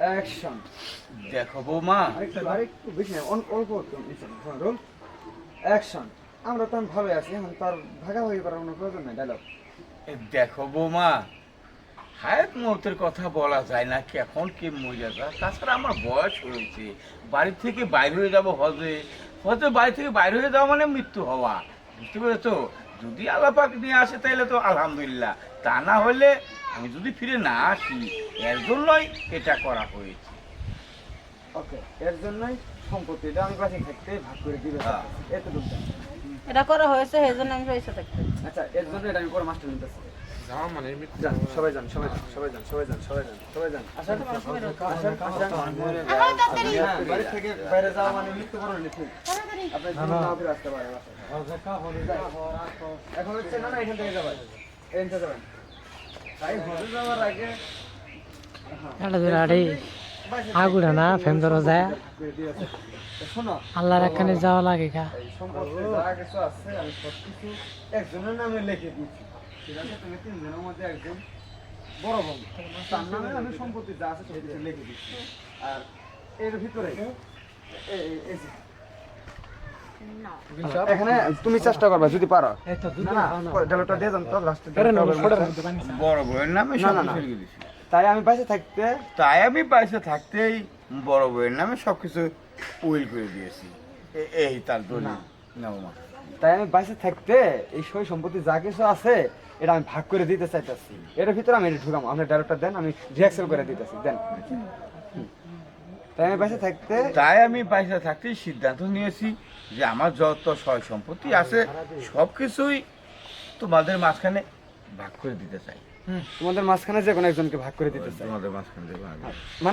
Action দেখো বৌমা। আরেকটু বেশি অল্প রোল অ্যাকশন আমরা তো এখন ভালো আছি এখন তার ভাগাভাগি করার কোনো প্রয়োজন নেই ডায়লগ। দেখো বৌমা হায়াত মৌতের কথা বলা যায় না কখন কে মরে যায়? তাছাড়া আমার বয়স হয়েছে। বাড়ি থেকে বাইরে হয়ে যাব হজে। হজে বাড়ি থেকে বাইরে হয়ে যাওয়া মানে মৃত্যু হওয়া। বুঝতে পেরেছ যদি আল্লাপাক নিয়ে আসে তাহলে তো আলহামদুলিল্লাহ তা না হলে আমি যদি ফিরে না আসি এর জন্যই এটা করা হয়েছে ওকে এর জন্যই সম্পত্তিটা আমি কাছে থাকতে ভাগ করে দিবে হ্যাঁ। এতটুকু এটা করা হয়েছে সেই জন্য আমি পয়সা থাকতে আচ্ছা এর জন্য এটা আমি পরে মাস্টার নিতেছি মানে সবাই যান সবাই যান সবাই যান সবাই যান সবাই যান সবাই যান আসেন আসেন হ্যাঁ, বাড়ি থেকে বাইরে যাওয়া মানে মৃত্যুবরণ আপনি নাও ফিরে আসতে পারে এখন হচ্ছে না না এখান থেকে যাবেন। এখান থেকে যাবেন। তাই হজে যাওয়ার আগে এটা ধরে আরে আগুড়া না ফেম ধরো যায়। শোনো। আল্লাহর একখানে যাওয়া লাগে কা একজনের নামে লিখে দিচ্ছি ঠিক আছে? তুমি তিনজনের মধ্যে একজন বড় বোন তার নামে আমি সম্পত্তি যা আছে লিখে দিচ্ছি। আর এর ভিতরে এই এখানে তুমি চেষ্টা করবা যদি পারো। দিয়ে যান তো লাস্টে বড় নামে তাই আমি বাইসে থাকতে তাই আমি পয়সা থাকতেই বড় বউয়ের নামে সব কিছু উইল করে দিয়েছি। এই তার দলিল। তাই আমি বাইসে থাকতে এই সই সম্পত্তি যা কিছু আছে এটা আমি ভাগ করে দিতে চাইতেছি। এর ভিতরে আমি এটা ঢুকাম আপনি ডায়লগটা দেন আমি রিহার্সাল করে দিতেছি। দেন। তাই আমি পয়সা থাকতে তাই আমি পয়সা থাকতেই সিদ্ধান্ত নিয়েছি যে আমার যত সয় সম্পত্তি আছে সব কিছুই তোমাদের মাঝখানে ভাগ করে দিতে চাই। তোমাদের মাঝখানে যে কোনো একজনকে ভাগ করে দিতে চাই। তোমাদের মাঝখানে মানে